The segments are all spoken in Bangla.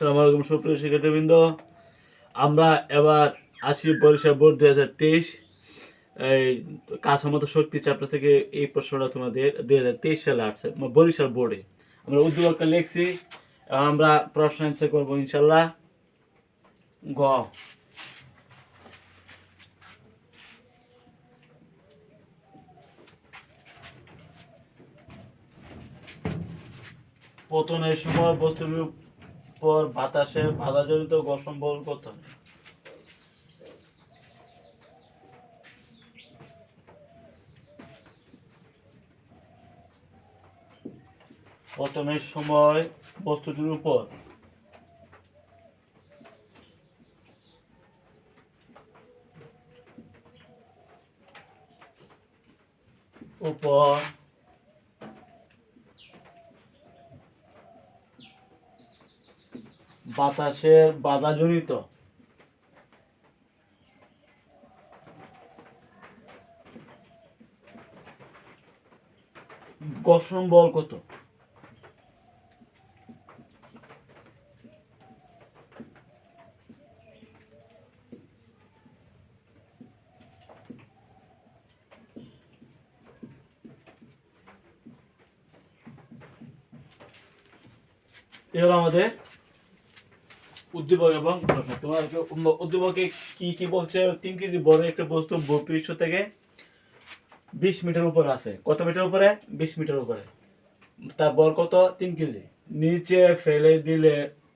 সালাম আলাইকুম সুপ্রিয় শিক্ষার্থীবৃন্দ। আমরা এবার আসি বরিশাল বোর্ড দুই হাজার তেইশ। এই কাছামতো শক্তি চ্যাপ্টার থেকে এই প্রশ্নটা তোমাদের দুই হাজার তেইশ সালে আসছে বরিশাল বোর্ডে। আমরা উদ্যোগটা লিখছি আমরা প্রশ্ন অ্যান্সার করব ইনশাল্লাহ গ। পতনের সময় বস্তুর উপর বাতাসে বাধাজনিত ঘর্ষণ বল কত পতনের সময় বস্তুটির উপর। উপর। বাতাসের বাধাজনিত ঘর্ষণ বল কত এ হলো আমাদের উদ্দীপক এবং প্রশ্ন। তোমার উদ্দীপকে কি কি বলছে? তিন কেজি বড় একটা বস্তু ভূপৃষ্ঠ থেকে বিশ মিটার উপরে আছে। কত মিটার উপরে? বিশ মিটার উপরে। তার বল কত? তিন কেজি। নিচে ফেলে দিলে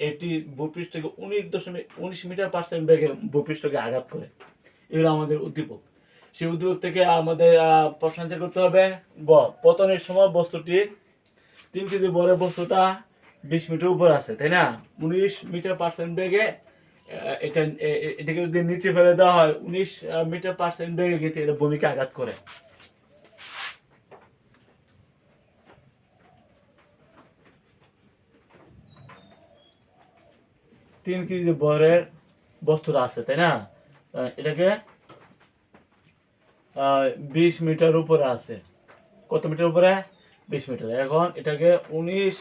এটি ভূপৃষ্ঠকে উনিশ দশমিক উনিশ মিটার পার্সেন্ট বেগে ভূপৃষ্ঠকে আঘাত করে। এগুলো আমাদের উদ্দীপক। সেই উদ্দীপক থেকে আমাদের প্রশ্ন করতে হবে গ। পতনের সময় বস্তুটি তিন কেজি বড় বস্তুটা বিশ মিটার উপর আছে, তাই না? উনিশ মিটার পার্সেন্ট বেগে এটা এটাকে যদি নিচে ফেলে দেওয়া হয়, উনিশ মিটার পার্সেন্ট বেগে কিন্তু এটা ভূমিকে আঘাত করে। তিন কেজি বহরের বস্তুটা আছে, তাই না? এটাকে বিশ মিটার উপরে আছে। কত মিটার উপরে? বিশ মিটার। এখন এটাকে উনিশ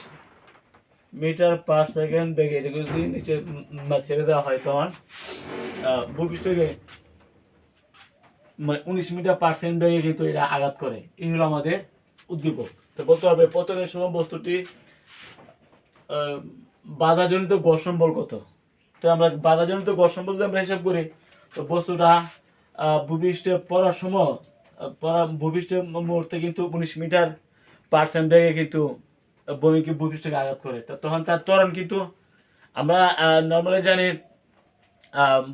মিটার পার সেকেন্ড বেগে এটাকে যদি নিচে ছেড়ে দেওয়া হয় তখন আহ, ভূপৃষ্ঠকে মানে উনিশ মিটার পার্সেন্ট বেগে কিন্তু এটা আঘাত করে। এই হলো আমাদের উদ্দীপক। তো বলতে হবে পতনের সময় বস্তুটি বাধাজনিত ঘর্ষণ বল কত? তো আমরা বাধাজনিত ঘর্ষণ বল আমরা হিসাব করি তো বস্তুটা ভূপৃষ্ঠে পড়ার সময় পড়া ভূপৃষ্ঠের মুহূর্তে কিন্তু উনিশ মিটার পার্সেন্ট বেগে কিন্তু ভূমিকে ভূপৃষ্ঠকে আঘাত করে। তখন তার ত্বরণ কিন্তু আমরা নর্মালি জানি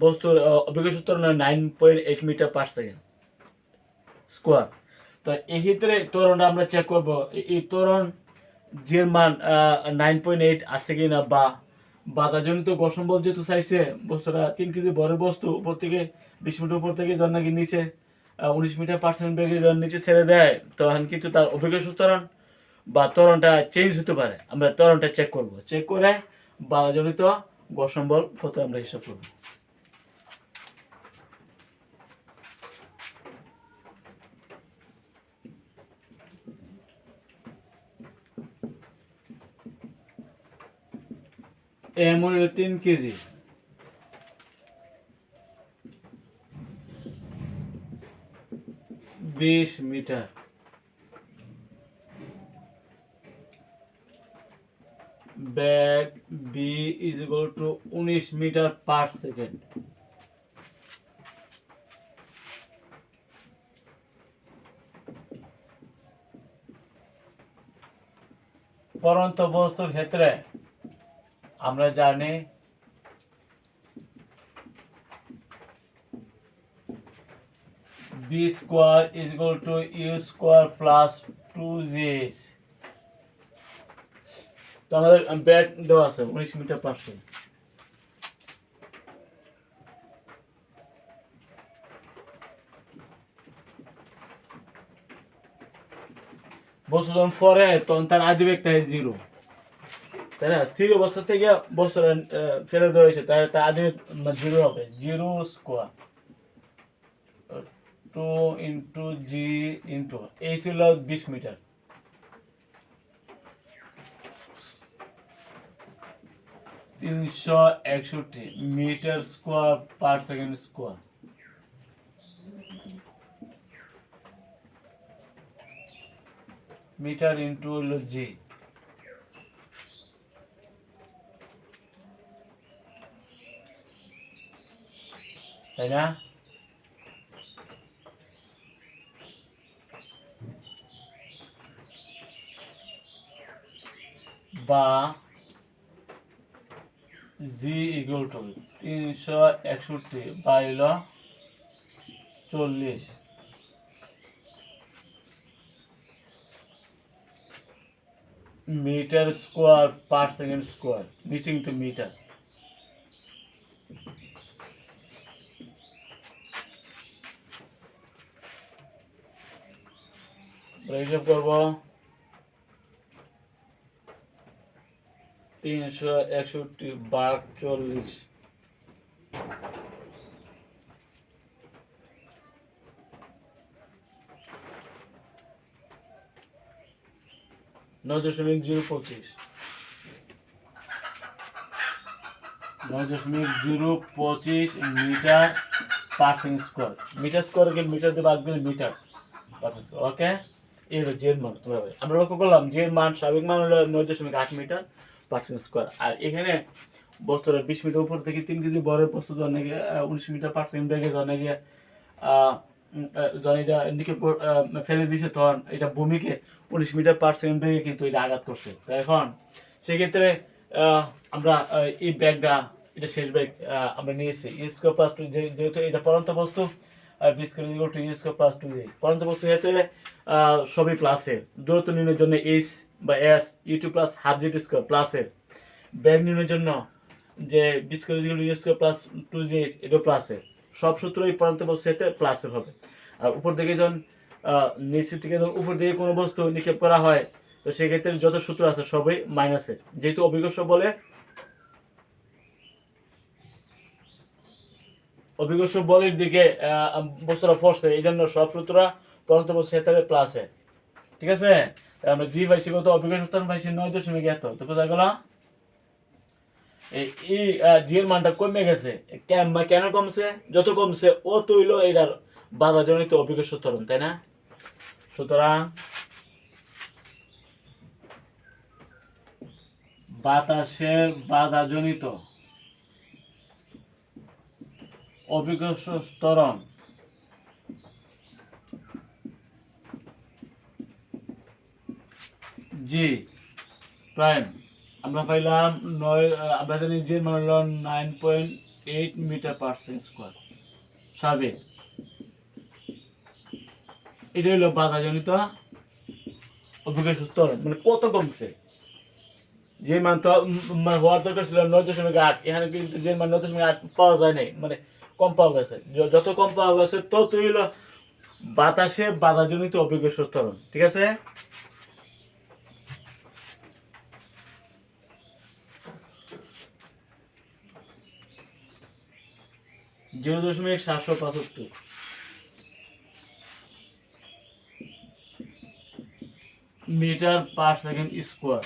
বস্তুর অভিজ্ঞ ত্বরণ nine point eight metre per second square তো এই ক্ষেত্রে ত্বরণটা আমরা চেক করব। এই- ত্বরণ যে মান নাইন পয়েন্ট এইট আছে কিনা বা বাধাজনিত ঘর্ষণ বল যেহেতু চাইছে, বস্তুটা তিন কেজি বড় বস্তু, উপর থেকে বিশ মিটার উপর থেকে যখন নাকি নিচে উনিশ মিটার পার্সেন্ট বেগে যখন নিচে ছেড়ে দেয়, তখন কিন্তু তার অভিজ্ঞ ত্বরণ বা তরণটা চেঞ্জ হতে পারে। আমরা তরণটা চেক করব। চেক করে বাধাজনিত ঘর্ষণ বল কত আমরা হিসাব করব। এমন হলো তিন কেজি। বিশ মিটার। ব্যাগ বি ইজ ইকুয়াল টু উনিশ মিটার পার সেকেন্ড পরন্ত বস্তুর ক্ষেত্রে আমরা জানি V square is equal to U square plus two G তো আমাদের ব্যাট দেওয়া আছে উনিশ মিটার সেকেন্ড। বস্তু যখন ফরে তখন তার আদি থাকে জিরো। তাই না? স্থির অবস্থা থেকে আহ, ফেলে দেওয়া হয়েছে তাহলে তার আদি জিরো হবে zero square two into G into এই ছিল বিশ মিটার। তিনশো একষট্টি metre square per second square. Metre into হলো জি তাই না? বা জি ইকুয়াল টু তিনশো একষট্টি বাইল চল্লিশ। Metre square per second square নিচে টু মিটার হিসাব করব। তিনশো একষট্টি বাঘ চল্লিশ। নয় দশমিক জিরো পঁচিশ। নয় দশমিক জিরো পঁচিশ মিটার পার্সেন্ট স্কোয়ার। মিটার স্কোয়ারকে মিটার দিয়ে ভাগ দিলে মিটার পার্সেন্ট স্কোয়ার। ওকে? এই হলো জের মান। আমরা লক্ষ্য করলাম জের মান স্বাভাবিক মান হলো নয় দশমিক আট মিটার। পার্সেন্ট স্কোয়ার আর এখানে বস্তুটা বিশ মিটার উপর থেকে তিন কেজি বড়ের বস্তু অনেকে উনিশ মিটার পার্সেন্ট অনেকে যখন এটা নিকে ফেলে দিছে তখন এটা ভূমিকে উনিশ মিটার পার সেকেন্ড বেগে কিন্তু এটা আঘাত করছে। তো এখন সেক্ষেত্রে আমরা এই ব্যাগটা এটা শেষ ব্যাগ আমরা নিয়েছি। ইস্কো প্লাস টু যেহেতু এটা পরন্ত বস্তু বিশ কেজি টু ইস্কো প্লাস টু পরন্ত বস্তু আহ, সবই প্লাসের দূরত্ব নির্ণয়ের জন্য এইচ বা S U two plus half G square প্লাসের ব্যাগ নির্ণয়ের জন্য যে বিশ স্কোয়ার প্লাস টু জি এটা প্লাসের সব সূত্রই পরন্ত বস্তু ক্ষেত্রে প্লাসের হবে। আর উপর দিকে যখন নিচের থেকে যখন উপর দিকে কোনো বস্তু নিক্ষেপ করা হয় তো সেক্ষেত্রে যত সূত্র আছে সবই মাইনাসের যেহেতু অভিজ্ঞ বলে অভিজ্ঞ বলের দিকে আহ, বস্তুটা ফসছে এই জন্য সব সূত্র পরন্ত বস্তু ক্ষেত্রে প্লাসে ঠিক আছে? আমরা জি পাইছি কত? পাইছি নয় দশমিক এত তো বোঝা গেল? এই জি এর মানটা কমে গেছে। কেন কমছে? যত কমছে ও তৈল এটার বাধা জনিত অভিজ্ঞ সূত্রণ তাই না? সুতরাং বাতাসের বাধা জনিত অভিজ্ঞ স্তরণ জি, প্রাইম। আমরা পাইলাম নয় আমরা জানি যে মান হলো nine point eight metre per square স্বাভাবিক এটা হলো বাধাজনিত অভিজ্ঞ স্তর মানে কত কমছে? যে মান তো মানে হওয়ার দরকার ছিল নয় দশমিক আট। এখানে কিন্তু যে মান নয় দশমিক আট পাওয়া যায় নাই। মানে কম পাওয়া গেছে। যত কম পাওয়া গেছে, ততই হলো বাতাসে বাধাজনিত অভিজ্ঞ স্তরণ ঠিক আছে? জিরো দশমিক সাতশো পঁচাত্তর। Metre per second square.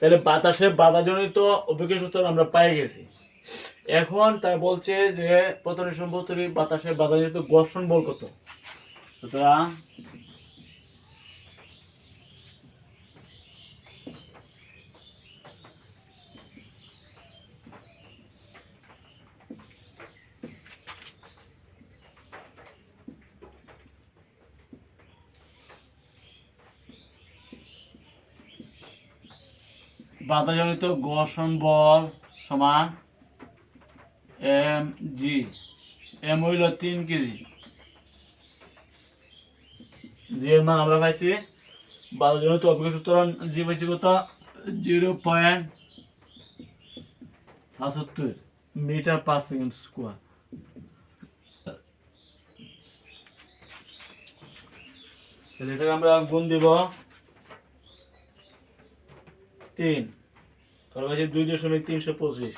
তাহলে বাতাসে বাধাজনিত অভিজ্ঞ সূত্র আমরা পাই গেছি। এখন তাই বলছে যে, প্রথম সম্পত্তির বাতাসে বাধাজনিত ঘর্ষণ বল কত? সুতরাং বাধাজনিত ঘর্ষণ বল সমান এম জি এম হইল তিন কেজি। জি এর মান আমরা পাইছি, বাধাজনিত সূত্রণ জি পাইছি কত? জিরো পয়েন্ট পঁচাত্তর মিটার পার সেকেন্ড স্কোয়ার। তাহলে এটাকে আমরা গুণ দিব তিন। ওর কাছে দুই দশমিক তিনশো পঁচিশ।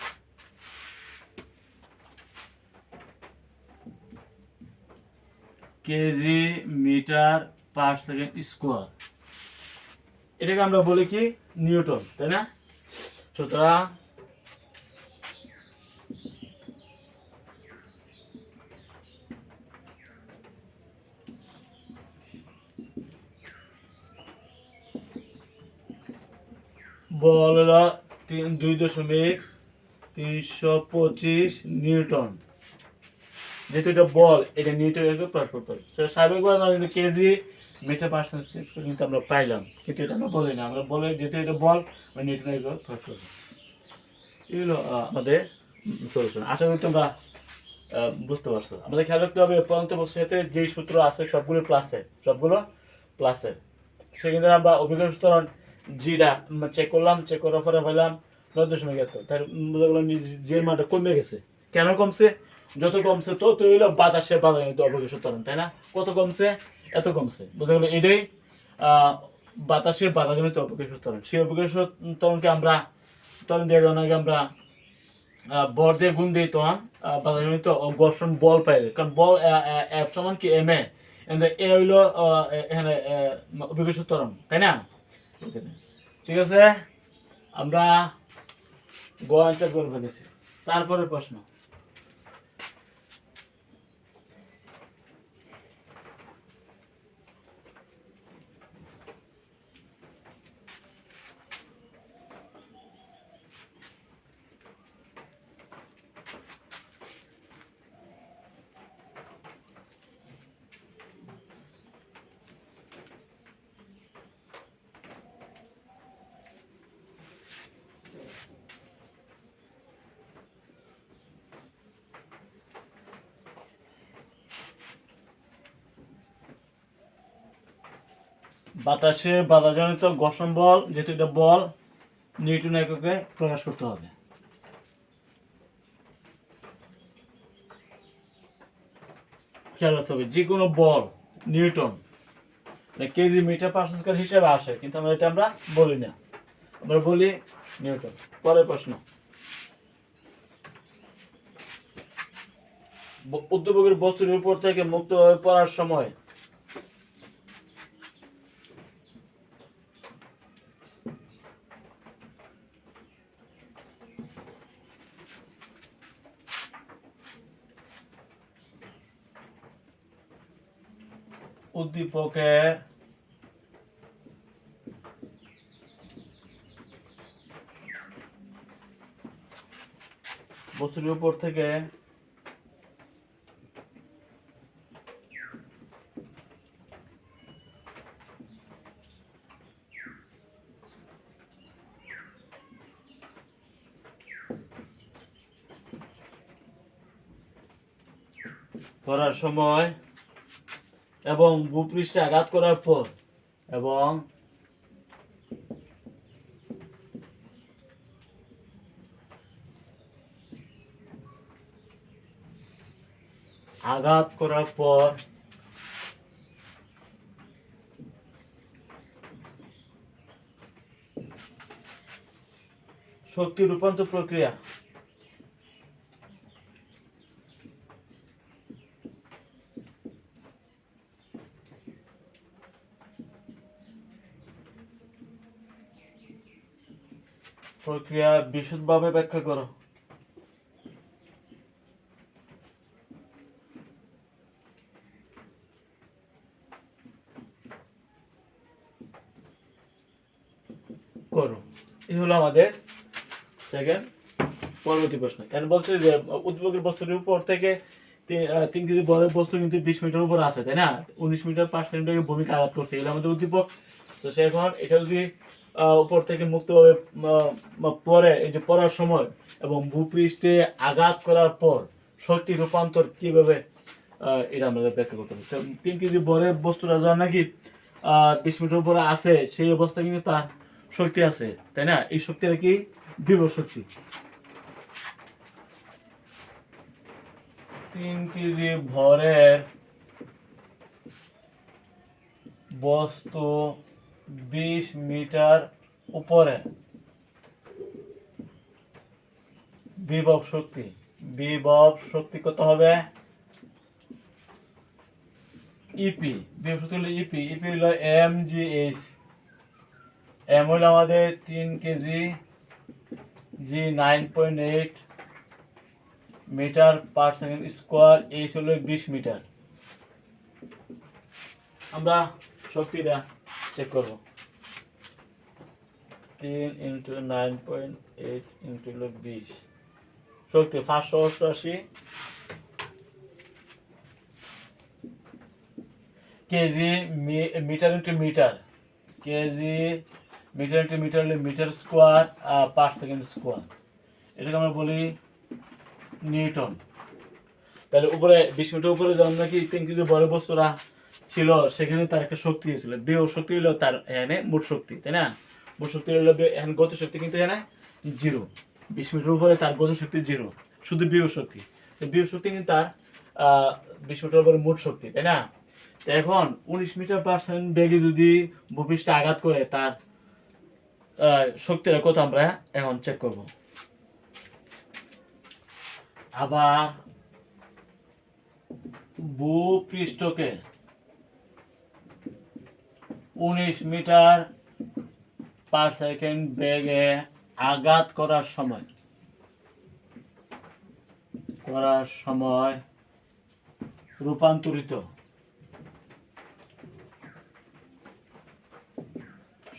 KG metre per second square. এটাকে আমরা বলি কি, নিউটন, তাই না? সুতরাং বল হলো তিন, দুই দশমিক তিনশো পঁচিশ নিউটন। যেহেতু এটা বল, এটা নিউটনে প্রয়োগ করতে হবে। তো স্বাভাবিকভাবে কেজি মিটার পার্সেন্ট কিন্তু আমরা পাইলাম। কিন্তু এটা আমরা বলি না। আমরা বলে যেহেতু এটা বল, আমরা নিউটনে প্রয়োগ করব। এগুলো আমাদের সলিউশন আশা করি তোমরা বুঝতে পারছ। আমাদের খেয়াল রাখতে হবে পরন্ত বছরে যেই সূত্র আছে সবগুলো প্লাসে সবগুলো প্লাসে সেক্ষেত্রে আমরা অভিজ্ঞতা জিটা চেক করলাম চেক করার পরে পেলাম নয় দশমিক এত। তার বোঝা গেল জির মানটা কমে গেছে। কেন কমছে? যত কমছে তো তো হইল বাতাসে কিন্তু অভিজ্ঞতা সুতরাং তাই না? কত কমছে? এত কমছে। বোঝা গেলো এটাই বাতাসের বাধাজনিত অভিজ্ঞতা সুতরাং সেই অভিজ্ঞতা সুতরাংকে আমরা তখন দিয়ে অনেকে আমরা ভর দিয়ে গুণ দিই তখন আহ, বাধাজনিত ঘর্ষণ বল পাইলে কারণ বল এফ সমান কি এম এ এ হইল এখানে অভিজ্ঞতা ত্বরণ তাই না? ঠিক আছে? আমরা গোয়াটা করে ফেলেছি। তারপরে প্রশ্ন। বাতাসে বাধাজনিত ঘর্ষণ বল, যেহেতু এটা বল নিউটন এককে প্রকাশ করতে হবে। খেয়াল রাখতে হবে যে কোনো বল নিউটন মানে কেজি মিটার পার হিসেবে আসে, কিন্তু আমরা এটা আমরা বলি না। আমরা বলি নিউটন পরের প্রশ্ন। উদ্যোগের বস্তুর উপর থেকে মুক্তভাবে পড়ার সময় উদ্দীপকের বস্তুর উপর থেকে করার সময় এবং ভূপৃষ্ঠে আঘাত করার পর এবং আঘাত করার পর শক্তি রূপান্তর প্রক্রিয়া প্রক্রিয়া বিশদভাবে ব্যাখ্যা করো। করো। এই হলো আমাদের সেকেন্ড পরবর্তী প্রশ্ন। কেন বলছে যে উদ্যোগের বস্তুর উপর থেকে তিন কেজি বড় বস্তু কিন্তু বিশ মিটার উপর আছে, তাই না? উনিশ মিটার পার সেকেন্ডে ভূমিকা আঘাত করছে, এগুলো আমাদের উদ্দীপক। তো সে এখন এটা যদি উপর থেকে মুক্তভাবে পরে, এই যে পড়ার সময় এবং ভূপৃষ্ঠে আঘাত করার পর শক্তি রূপান্তর কীভাবে এটা আমাদের ব্যাখ্যা করতে হবে। তিন কেজি বড় বস্তুটা যা নাকি বিশ মিটার উপরে আছে, সেই অবস্থায় কিন্তু তার শক্তি আছে, তাই না? এই শক্তিটা কি? বিভব শক্তি। তিন কেজি ভরের বস্তু বিশ মিটার উপরে। বিভব শক্তি। বিভব শক্তি কত হবে? ইপি বিভব শক্তি হলো ইপি ইপি হলো এম জি এইচ এম হলো আমাদের তিন KG G nine point eight metre per second square H হলো বিশ মিটার। আমরা শক্তিটা চেক করব। তিন into nine point eight into হলো বিশ। শক্তি পাঁচশো অষ্টআশি KG metre into metre. KG metre into metre হলে metre square per second square. এটাকে আমরা বলি নিউটন। তাহলে উপরে, বিশ মিটার উপরে যখন নাকি তিন কেজি বড় বস্তুরা ছিল, সেখানে তার একটা শক্তি ছিল। বিহ শক্তি হলো তার এখানে মোট শক্তি, তাই না? মোট শক্তি হলো এখানে গত শক্তি কিন্তু এখানে জিরো। বিশ মিটার উপরে তার গত শক্তি জিরো, শুধু বিহ শক্তি। বিহ শক্তি কিন্তু তার বিশ মিটার উপরে মোট শক্তি, তাই না? এখন উনিশ মিটার পার্সেন্ট বেগে যদি ভূপৃষ্ঠে আঘাত করে, তার শক্তিটা কত আমরা এখন চেক করব। আবার ভূপৃষ্ঠকে উনিশ মিটার পার সেকেন্ড বেগে আঘাত করার সময়। করার সময় রূপান্তরিত।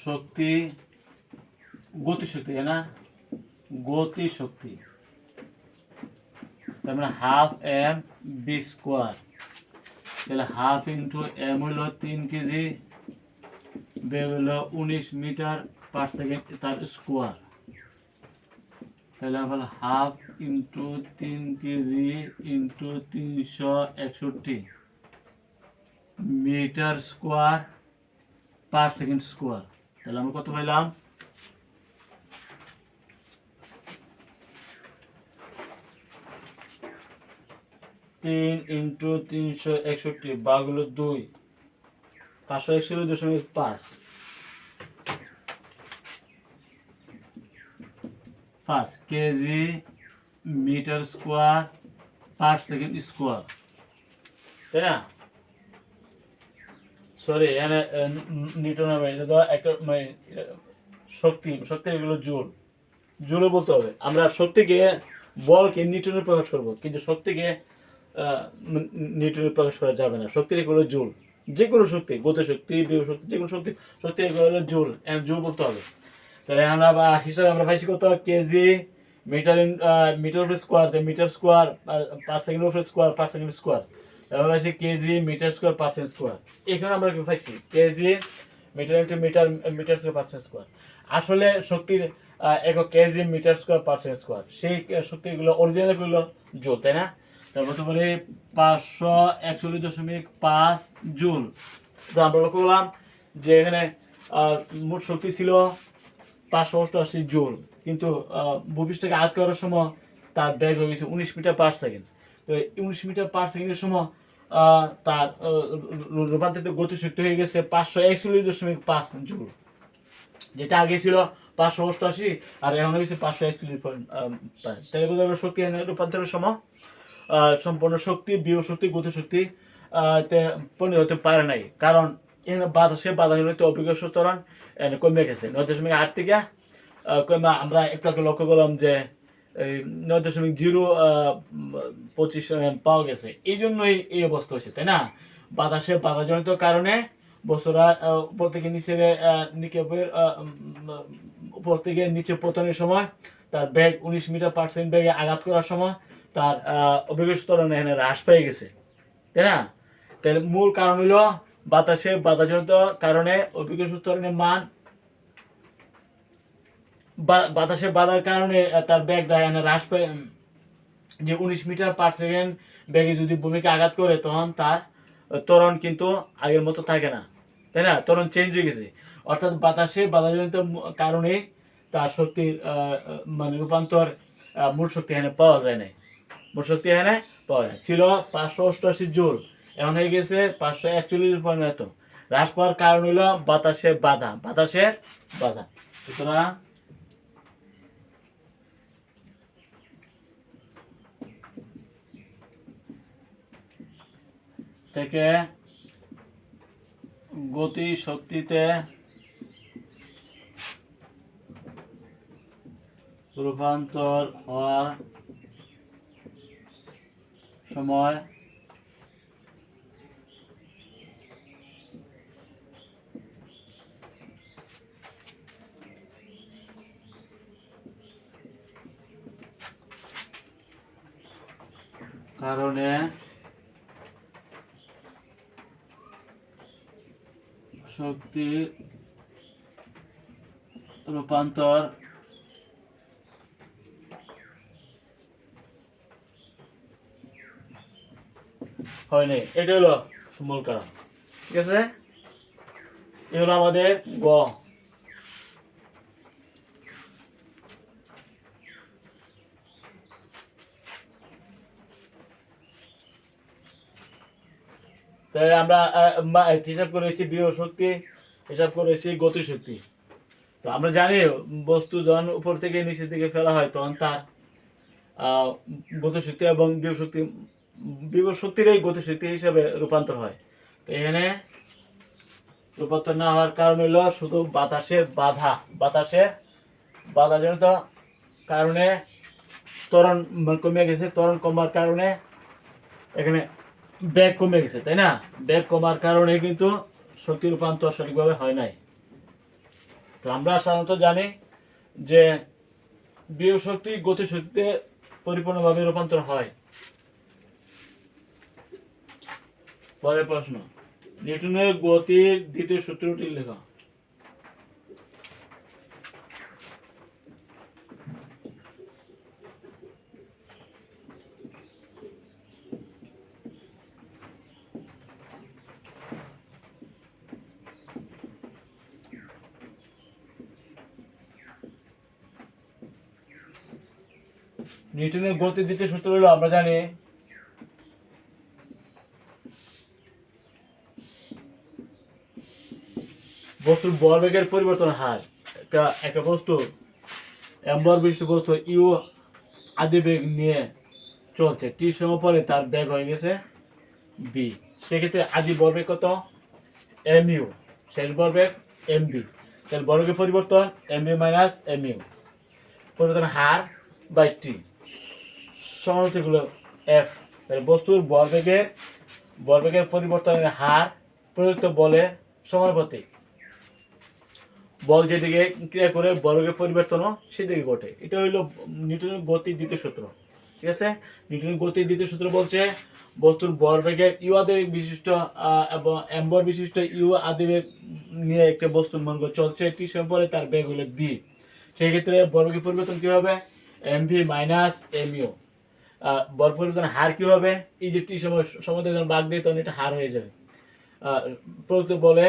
শক্তি গতিশক্তি না? গতিশক্তি। তার মানে হাফ এম বি স্কোয়ার তাহলে হাফ ইন্টু এম হলো তিন কেজি বেগ হলো উনিশ মিটার পার সেকেন্ড তার স্কোয়ার তাহলে আমরা হাফ ইন্টু তিন কেজি ইন্টু তিনশো একষট্টি metre square per second square তাহলে আমরা কত পাইলাম? তিন ইন্টু তিনশো একষট্টি বাগুলো দুই। পাঁচশো একষট্টি দশমিক পাঁচ। পাঁচ KG metre square per second square. তাই না? সরি এখানে নিউটন এটা তো একটা মানে, শক্তি শক্তি এগুলো জোর জোরে বলতে হবে। আমরা শক্তিকে বলকে নিউটনে প্রকাশ করব কিন্তু শক্তিকে নিউটনে প্রকাশ করা যাবে না। শক্তির এগুলো জোল। যে কোনো শক্তি গত শক্তি শক্তি যে কোনো শক্তি শক্তি এগুলো হলো জোল জোল বলতে হবে। তাহলে আমরা বা হিসাবে আমরা পাইছি কত? KG metre metre square metre square per second square per second square আমরা পাইছি KG metre square percent square এখানে আমরা কি পাইছি? KG metre into metre metre square percent square আসলে শক্তির একক KG metre square percent square সেই শক্তিগুলো অরিজিনালগুলো জুল, তাই না? তারপর তো বলি পাঁচশো একচল্লিশ দশমিক পাঁচ জুল। তো আমরা লক্ষ্য করলাম যে এখানে মোট শক্তি ছিল পাঁচশো অষ্টআশি জুল। কিন্তু ভূপৃষ্ঠকে আঘাত করার সময় তার ব্যাগ হয়ে গেছে উনিশ মিটার পার সেকেন্ড। তো উনিশ মিটার পার সেকেন্ডের সময় তার রূপান্তরিত গতিশক্তি হয়ে গেছে পাঁচশো একচল্লিশ দশমিক পাঁচ জুল। যেটা আগে ছিল পাঁচশো অষ্টআশি, আর এখন হয়েছে পাঁচশো একচল্লিশ পয়েন্ট তাহলে শক্তি রূপান্তরের সময় সম্পূর্ণ শক্তি বিয় শক্তি গতিশক্তি আহ, তে পরিণত হতে পারে নাই। কারণ এখানে বাতাসে বাতাসজনিত অভিজ্ঞ এখানে কমে গেছে। নয় দশমিক আট থেকে কমে আমরা একটু লক্ষ্য করলাম যে নয় দশমিক জিরো পঁচিশ পাওয়া গেছে। এই জন্যই এই অবস্থা হয়েছে তাই না? বাতাসে বাধাজনিত কারণে বস্তুরা উপর থেকে নিচে উপর থেকে নিচে পতনের সময় তার ব্যাগ উনিশ মিটার পার্সেন্ট ব্যাগে আঘাত করার সময় তার অভিজ্ঞ স্তরণ এখানে হ্রাস পেয়ে গেছে। তাই না? তাহলে মূল কারণ হলো বাতাসে বাধাজনিত কারণে অভিজ্ঞ স্তরণের মান বাতাসে বাধার কারণে তার ব্যাগটা এখানে হ্রাস পেয়ে যে উনিশ মিটার পার সেকেন্ড ব্যাগে যদি ভূমিকে আঘাত করে তখন তার আহ, ত্বরণ কিন্তু আগের মতো থাকে না। তাই না? ত্বরণ চেঞ্জ হয়ে গেছে। অর্থাৎ বাতাসে বাধাজনিত কারণে তার শক্তির মানে রূপান্তর মূল শক্তি এখানে পাওয়া যায় না মূল শক্তি এখানে পাওয়া যায় ছিল পাঁচশো অষ্টআশি জোর এখন হয়ে গেছে পাঁচশো একচল্লিশ পরিণত হ্রাস পাওয়ার কারণ হলো বাতাসের বাধা। বাতাসের বাধা। সুতরাং থেকে গতি শক্তিতে রূপান্তর হওয়ার সময় কারণে শক্তির রূপান্তর হয়নি। এটা হলো মূল কারণ ঠিক আছে? এ হলো আমাদের গ। তাই আমরা হিসাব করেছি বিয় শক্তি, হিসাব করেছি গতি শক্তি। তো আমরা জানি বস্তু যখন উপর থেকে নিচের দিকে ফেলা হয় তখন তার গতি শক্তি এবং বিয় শক্তি বিয় শক্তির এই গতি শক্তি হিসাবে রূপান্তর হয়। তো এখানে রূপান্তর না হওয়ার কারণ হলো শুধু বাতাসের বাধা। বাতাসের বাধাজনিত কারণে ত্বরণ কমে গেছে, ত্বরণ কমার কারণে এখানে ব্যাগ কমে গেছে, তাই না? ব্যাগ কমার কারণে কিন্তু শক্তি রূপান্তর সঠিকভাবে হয় নাই। তো আমরা সাধারণত জানি যে বিয় শক্তি গতি শক্তিতে পরিপূর্ণভাবে রূপান্তর হয়। পরের প্রশ্ন। নিউটনের গতির দ্বিতীয় সূত্রটি লেখা। নিউটনের গতির দ্বিতীয় সূত্র হলো আমরা জানি বস্তুর বলবেগের পরিবর্তন হার। একটা একটা বস্তু এম্বর বিশিষ্ট বস্তু ইউ আদি বেগ নিয়ে চলছে। টি সময় পরে তার বেগ হয়ে গেছে বি। সেক্ষেত্রে আদি বলবেগ কত? এম ইউ শেষ বলবেগ এম বি তাহলে বর্গের পরিবর্তন M V minus M U পরিবর্তন হার বাই টি। সমানুতিগুলো এফ। তাহলে বস্তুর বলবেগের বলবেগের পরিবর্তনের হার প্রযুক্ত বলের সমানুপাতিক। বল যেদিকে ক্রিয়া করে বলবেগের পরিবর্তনও সেদিকে ঘটে। এটা হইল নিউটনের গতির দ্বিতীয় সূত্র। ঠিক আছে? নিউটনের গতির দ্বিতীয় সূত্র বলছে বস্তুর বলবেগের ইউ আদিবেগ বিশিষ্ট এবং এম্বর বিশিষ্ট ইউ আদিবেগ নিয়ে একটা বস্তুর মন চলছে। টি সময় পরে তার বেগ হলো বি সেই ক্ষেত্রে বর্গের পরিবর্তন কি হবে? M V minus M U বল পরিবর্তন হার কি হবে? এই যে টি সময় সময় যখন বাগ দিয়ে তখন এটা হার হয়ে যাবে আহ, প্রযুক্ত বলে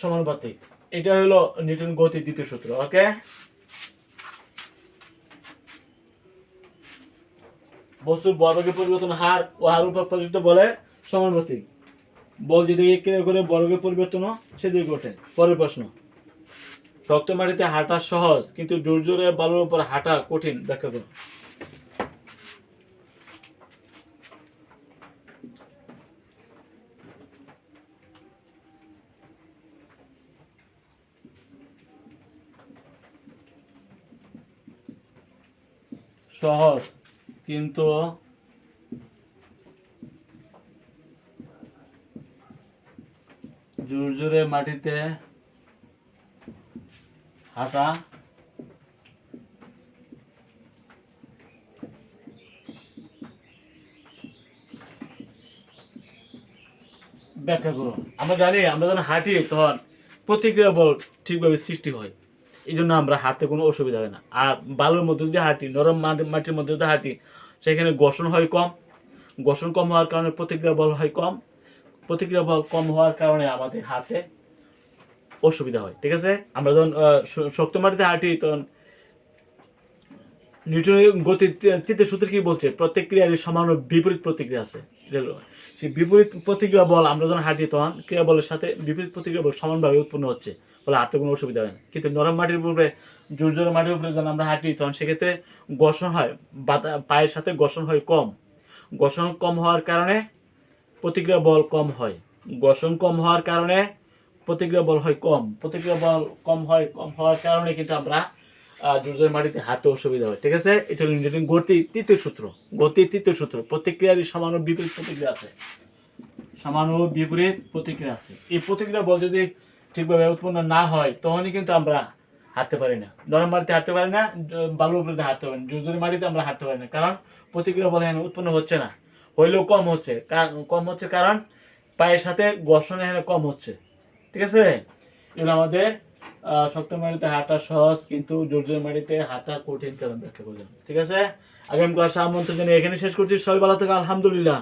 সমানুপাতিক। এটা হলো নিউটন গতির দ্বিতীয় সূত্র, ওকে? বস্তুর বর্গের পরিবর্তন হার ও হার উপর প্রযুক্ত বলে সমানুপাতিক বল যেদিকে ক্রিয়া করে বর্গের পরিবর্তনও সেদিকে ঘটে। পরের প্রশ্ন। শক্ত মাটিতে হাঁটা সহজ, কিন্তু জোর জোরে বালুর উপর হাঁটা কঠিন। ব্যাখ্যা করুন। সহজ, কিন্তু জোর জোরে মাটিতে হাঁটা ব্যাখ্যা করো আমরা জানি আমরা যখন হাঁটি তখন প্রতিক্রিয়া বল ঠিকভাবে সৃষ্টি হয়। এই জন্য আমরা হাঁটতে কোনো অসুবিধা হয় না। আর বালুর মধ্যে যদি হাঁটি, নরম মাটির মধ্যে যদি হাঁটি, সেখানে ঘর্ষণ হয় কম। ঘর্ষণ কম হওয়ার কারণে প্রতিক্রিয়া বল হয় কম। প্রতিক্রিয়া বল কম হওয়ার কারণে আমাদের হাতে অসুবিধা হয়, ঠিক আছে? আমরা যখন শক্ত মাটিতে হাঁটি, তখন নিউটনের গতি তৃতীয় সূত্র কি বলছে? প্রত্যেক ক্রিয়ারই সমান বিপরীত প্রতিক্রিয়া আছে। সেই বিপরীত প্রতিক্রিয়া বল আমরা যখন হাঁটি, তখন ক্রিয়া বলের সাথে বিপরীত প্রতিক্রিয়া বল সমানভাবে উৎপন্ন হচ্ছে। ফলে হাঁটতে কোনো অসুবিধা হয় না। কিন্তু নরম মাটির উপরে, জোর মাটির উপরে যখন আমরা হাঁটি, তখন সেক্ষেত্রে ঘর্ষণ হয় পায়ের সাথে ঘর্ষণ হয় কম। ঘর্ষণ কম হওয়ার কারণে প্রতিক্রিয়া বল কম হয়। ঘর্ষণ কম হওয়ার কারণে প্রতিক্রিয়া বল হয় কম। প্রতিক্রিয়া বল কম হয়, কম হওয়ার কারণে কিন্তু আমরা জোর মাটিতে হাঁটতে অসুবিধা হয়। ঠিক আছে? এটা হলো নিউটন গতি তৃতীয় সূত্র। গতি তৃতীয় সূত্র। প্রতিক্রিয়ারই সমান বিপরীত প্রতিক্রিয়া আছে। সমান বিপরীত প্রতিক্রিয়া আছে। এই প্রতিক্রিয়া বল যদি ঠিকভাবে উৎপন্ন না হয়, তখনই কিন্তু আমরা হাঁটতে পারি না। নরম মাটিতে হাঁটতে পারি না, বালুর উপরে হাঁটতে পারি না। জোর জোরে মাটিতে আমরা হাঁটতে পারি না। কারণ প্রতিক্রিয়া বল উৎপন্ন হচ্ছে না। হইলেও কম হচ্ছে। কম হচ্ছে কারণ পায়ের সাথে ঘর্ষণ এখানে কম হচ্ছে। ঠিক আছে? এগুলো আমাদের শক্ত মাটিতে হাঁটা সহজ, কিন্তু জোরজোর মাটিতে হাঁটা কঠিন কারণ ব্যাখ্যা করলাম। ঠিক আছে? আগামী ক্লাসে আমন্ত্রণ জানিয়ে এখানে শেষ করছি। সবাই ভালো থেকে। আলহামদুলিল্লাহ।